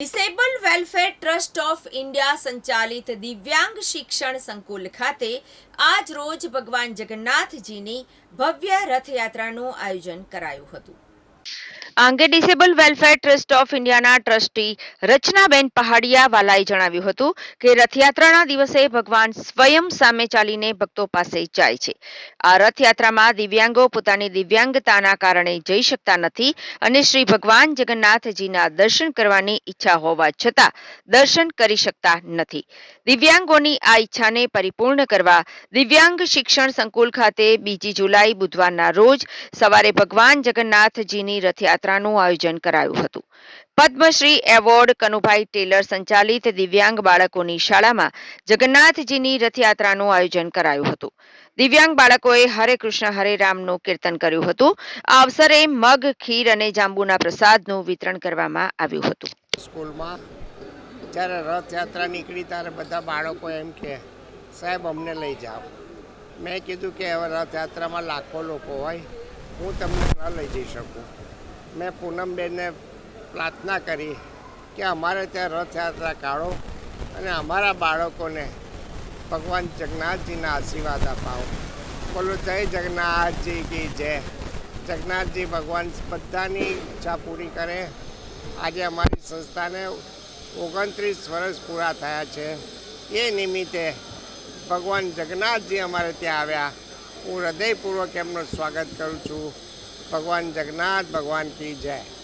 Disable welfare trust of India સંચાલિત દિવ્યાંગ શિક્ષણ સંકુલ ખાતે આજ રોજ ભગવાન જગન્નાથજીની ભવ્ય રથયાત્રાનું આયોજન કરાયું હતું. આ ડિસેબલ વેલફેર ટ્રસ્ટ ઓફ ઇન્ડિયાના ટ્રસ્ટી રચનાબેન પહાડિયા વાલાએ જણાવ્યું હતું કે રથયાત્રાના દિવસે ભગવાન સ્વયં સામે ચાલીને ભક્તો પાસે જાય છે. આ રથયાત્રામાં દિવ્યાંગો પોતાની દિવ્યાંગતાના કારણે જઈ શકતા નથી અને શ્રી ભગવાન જગન્નાથજીના દર્શન કરવાની ઈચ્છા હોવા છતાં દર્શન કરી શકતા નથી. દિવ્યાંગોની આ ઈચ્છાને પરિપૂર્ણ કરવા દિવ્યાંગ શિક્ષણ સંકુલ ખાતે બીજી જુલાઈ બુધવારના રોજ સવારે ભગવાન જગન્નાથજીની રથયાત્રાનું આયોજન કરાયું હતું. પદ્મશ્રી એવોર્ડ કનુભાઈ ટેલર સંચાલિત દિવ્યાંગ બાળકોની શાળામાં જગન્નાથજીની રથયાત્રાનું આયોજન કરાયું હતું. દિવ્યાંગ બાળકોએ હરે કૃષ્ણ, હરે રામનું કીર્તન કર્યું હતું. આ અવસરે મગ, ખીર અને જાંબુના પ્રસાદનું વિતરણ કરવામાં આવ્યું હતું. સ્કૂલમાં જ્યારે રથયાત્રા નીકળી ત્યારે બધા બાળકો એમ કે, સાહેબ, અમને લઈ જાઓ. મેં કીધું કે, હવે રથયાત્રામાં લાખો લોકો હોય. હું તમને ન લઈ જઈ શકું. મેં પૂનમબેનને પ્રાર્થના કરી કે અમારે ત્યાં રથયાત્રા કાઢો અને અમારા બાળકોને ભગવાન જગન્નાથજીના આશીર્વાદ અપાવો. બોલો, જય જગન્નાથજી કી જય. જગન્નાથજી ભગવાન બધાની ઈચ્છા પૂરી કરે. આજે અમારી સંસ્થાને ઓગણત્રીસ વર્ષ પૂરા થયા છે. એ નિમિત્તે ભગવાન જગન્નાથજી અમારે ત્યાં આવ્યા. હું હૃદયપૂર્વક એમનું સ્વાગત કરું છું. ભગવાન જગન્નાથ ભગવાન કી જય.